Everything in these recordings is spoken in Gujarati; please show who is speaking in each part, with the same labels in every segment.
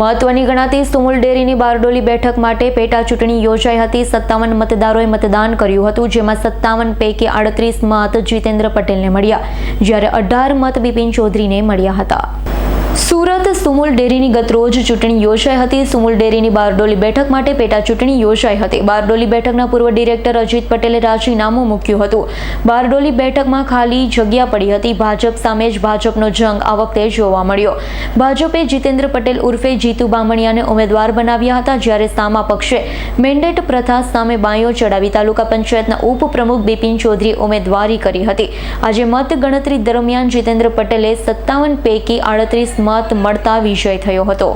Speaker 1: મહત્વની ગણાતી સુમુલ ડેરીની બારડોલી બેઠક માટે પેટા ચૂંટણી યોજાઈ હતી. સત્તાવન મતદારોએ મતદાન કર્યું હતું, જેમાં સત્તાવન પૈકી આડત્રીસ મત જીતેન્દ્ર પટેલને મળ્યા, જ્યારે અઢાર મત બિપિન ચૌધરીને મળ્યા હતા. સુરત સુમુલ ડેરીની ગત રોજ ચૂંટણી યોજાઈ હતી. સુમુલ ડેરીની બારડોલી બેઠક માટે પેટા ચૂંટણી યોજાઈ હતી. બારડોલી બેઠકના પૂર્વ ડિરેક્ટર અજીત પટેલે રાજીનામું મૂક્યું હતું. બારડોલી બેઠકમાં ખાલી જગ્યા પડી હતી. ભાજપ સામે જ ભાજપનો જંગ આ વખતે જોવા મળ્યો. ભાજપે જીતેન્દ્ર પટેલ ઉર્ફે જીતુ બામણિયાને ઉમેદવાર બનાવ્યા હતા. જ્યારે સામા પક્ષે મેન્ડેટ પ્રથા સામે બાયો ચડાવી તાલુકા પંચાયતના ઉપપ્રમુખ બિપિન ચૌધરી ઉમેદવારી કરી હતી. આજે મત ગણતરી દરમિયાન જીતેન્દ્ર પટેલે સત્તાવન પૈકી આડત્રીસ મત મળતા વિજય થયો હતો.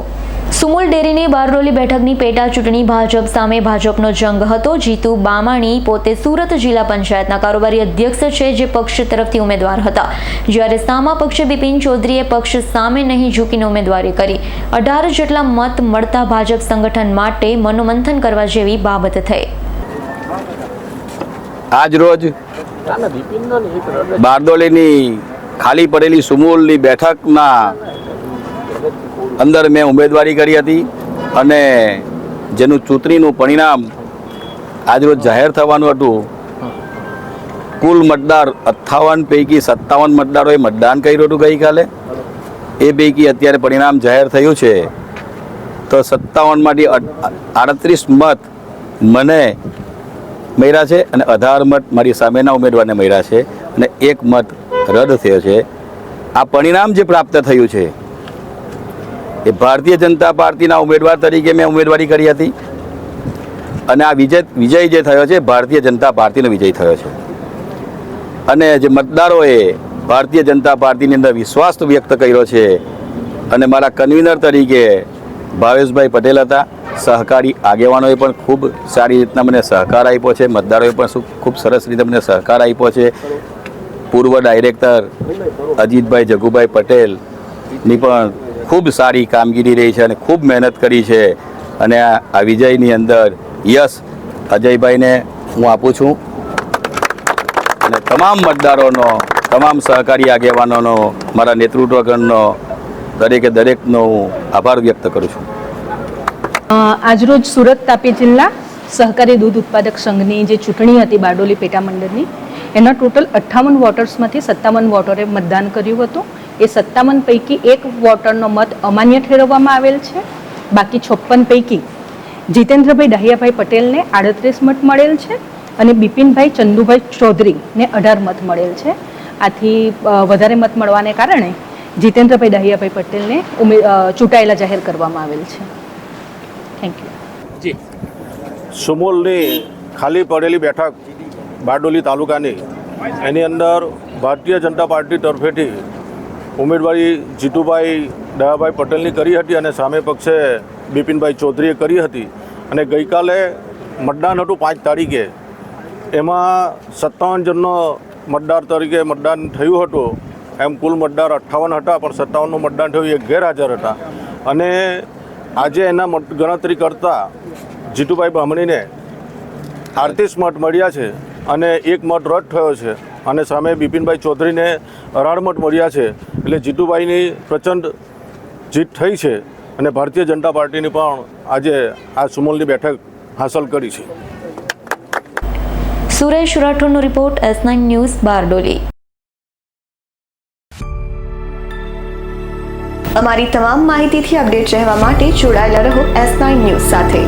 Speaker 1: સુમુલ ડેરીની બારડોલી બેઠકની પેટા ચૂંટણી ભાજપ સામે ભાજપનો જંગ હતો. જીતુ બામાણી પોતે સુરત જિલ્લા પંચાયતના કારોબારી અધ્યક્ષ છે જે પક્ષ તરફથી ઉમેદવાર હતા. જ્યારે સામા પક્ષે બિપિન ચૌધરીએ પક્ષ સામે નહીં ઝૂકીને ઉમેદવારી કરી. અઢાર જેટલા મત મળતા ભાજપ સંગઠન માટે મનોમંથન કરવા જેવી બાબત થઈ.
Speaker 2: આજ રોજ બારડોલીની ખાલી પડેલી સુમુલની બેઠકના અંદર મેં ઉમેદવારી કરી હતી અને જેનું ચૂંટણીનું પરિણામ આજરોજ જાહેર થવાનું હતું. કુલ મતદાર અઠ્ઠાવન પૈકી સત્તાવન મતદારોએ મતદાન કર્યું હતું ગઈકાલે. એ પૈકી અત્યારે પરિણામ જાહેર થયું છે. તો સત્તાવનમાંથી આડત્રીસ મત મને મળ્યા છે અને અઢાર મત મારી સામેના ઉમેદવારને મળ્યા છે અને એક મત રદ થયો છે. આ પરિણામ જે પ્રાપ્ત થયું છે એ ભારતીય જનતા પાર્ટીના ઉમેદવાર તરીકે મેં ઉમેદવારી કરી હતી. અને આ વિજય વિજય જે થયો છે, ભારતીય જનતા પાર્ટીનો વિજય થયો છે. અને જે મતદારોએ ભારતીય જનતા પાર્ટીની અંદર વિશ્વાસ વ્યક્ત કર્યો છે. અને મારા કન્વીનર તરીકે ભાવેશભાઈ પટેલ હતા. સહકારી આગેવાનોએ પણ ખૂબ સારી રીતના મને સહકાર આપ્યો છે. મતદારોએ પણ ખૂબ સરસ રીતે મને સહકાર આપ્યો છે. પૂર્વ ડાયરેક્ટર અજીતભાઈ જગુભાઈ પટેલની પણ ખૂબ સારી કામગીરી રહી છે અને ખૂબ મહેનત કરી છે. અને આ વિજયની અંદર યશ અજયભાઈને હું આપું છું. અને તમામ મતદારોનો, તમામ સહકારી આગેવાનોનો, મારા નેતૃત્વગણનો, દરેકે દરેકનો હું આભાર વ્યક્ત કરું છું.
Speaker 3: આજરોજ સુરત તાપી જિલ્લા સહકારી દૂધ ઉત્પાદક સંઘની જે ચૂંટણી હતી બારડોલી પેટા મંડળની, એના ટોટલ અઠ્ઠાવન વોટર્સમાંથી સત્તાવન વોટરે મતદાન કર્યું હતું. એ સત્તાવન પૈકી એક વોટરનો મત અમાન્ય ઠેરવવામાં આવેલ છે. બાકી છપ્પન પૈકી જીતેન્દ્રભાઈ દહિયાભાઈ પટેલને આડત્રીસ મત મળેલ છે અને બિપિનભાઈ ચંદુભાઈ ચૌધરીને અઢાર મત મળેલ છે. આથી વધારે મત મળવાને કારણે જીતેન્દ્રભાઈ દહિયાભાઈ પટેલને ઉમે ચૂંટાયેલા જાહેર કરવામાં આવેલ છે. થેન્ક યુ
Speaker 4: સુમોલની ખાલી પડેલી બેઠક બારડોલી તાલુકાની એની અંદર ભારતીય જનતા પાર્ટી તરફેથી ઉમેદવારી જીતુભાઈ દયાભાઈ પટેલની કરી હતી અને સામે પક્ષે બિપિનભાઈ ચૌધરીએ કરી હતી. અને ગઈકાલે મતદાન હતું પાંચ તારીખે. એમાં સત્તાવન જણનો મતદાર તરીકે મતદાન થયું હતું. એમ કુલ મતદાર અઠ્ઠાવન હતા, પણ સત્તાવનનું મતદાન થયું એ ગેરહાજર હતા. અને આજે એના મત ગણતરી કરતાં જીતુભાઈ બામણીને આડત્રીસ મત મળ્યા છે. અને એક મત રદ થયો છે. અને સામે બિપિનભાઈ ચૌધરીને અઢાર મત મળ્યા છે. એટલે જીતુભાઈની પ્રચંડ જીત થઈ છે અને ભારતીય જનતા પાર્ટીની પણ આજે આ સુમોલની બેઠક હાંસલ કરી છે.
Speaker 1: Suresh રાઠોડનો report S nine news Bardoli.
Speaker 5: અમારી તમામ માહિતીથી અપડેટ રહેવા માટે જોડાયેલા રહો એસ નાઇન ન્યૂઝ સાથે.